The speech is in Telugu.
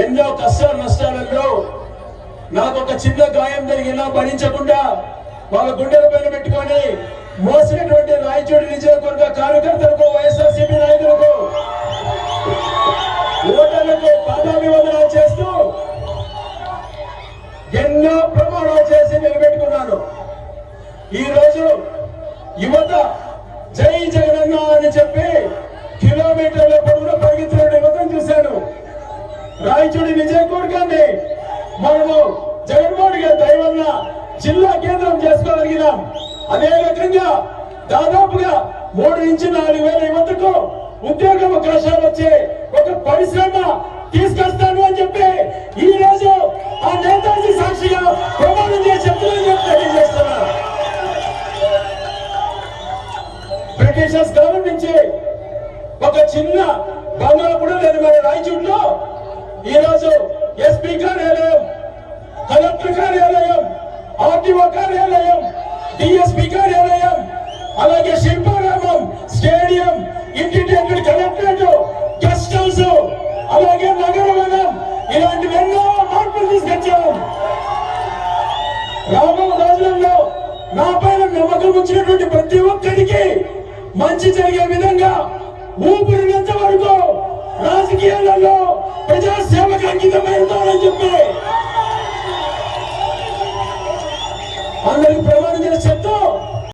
ఎన్నో కష్ట నష్టాలలో నాకు ఒక చిన్న గాయం జరిగినా భరించకుండా వాళ్ళ గుండెల పైన పెట్టుకొని మోసినటువంటి రాయచోటి నియోజకవర్గ కార్యకర్తలకు వైఎస్ఆర్సీపీ నాయకులకు ఓటర్లకు పాదాభివందనాలు చేస్తూ ఎన్నో ప్రమాణాలు చేసి నిలబెట్టుకున్నాను. ఈ రోజు యువత జై జగనన్న అని చెప్పి కిలోమీటర్ల రాయచూడి నిజయకూడగాన్ని మనము జగన్మోహన్ గారి దయవల్ల జిల్లా కేంద్రం చేసుకోగలిగినాం అదే రకంగా దాదాపుగా మూడు నుంచి నాలుగు వేల యువతకు ఉద్యోగ అవకాశాలు వచ్చే ఒక పరిశ్రమ తీసుకొస్తాను అని చెప్పి ఈ రోజు ఆ నేతాజీ సాక్షిగా ప్రమాణం చేసి తెలియజేస్తున్నా. బ్రిటిషర్స్ కాలం నుంచి ఒక చిన్న బంగాళ కూడా లేదు మరి రాయచూట్లో ఈ రోజు ఎస్పీ కార్యాలయం కలెక్టర్ కార్యాలయం ఆర్టీఓ కార్యాలయం డిఎస్పీ కార్యాలయం అలాగే Shilparamam stadium integrated collectorate guest house అలాగే నగరవనం ఇలాంటివి ఎన్నో మార్పులు తీసుకొచ్చాం. రాబో రోజులలో నా పైన నమ్మకం వచ్చినటువంటి ప్రతి ఒక్కరికి మంచి జరిగే విధంగా ఊపిరినంత వరకు అంకితం అవుతామని చెప్పి. అందరికి ప్రమాణం చేసి చెప్తాం.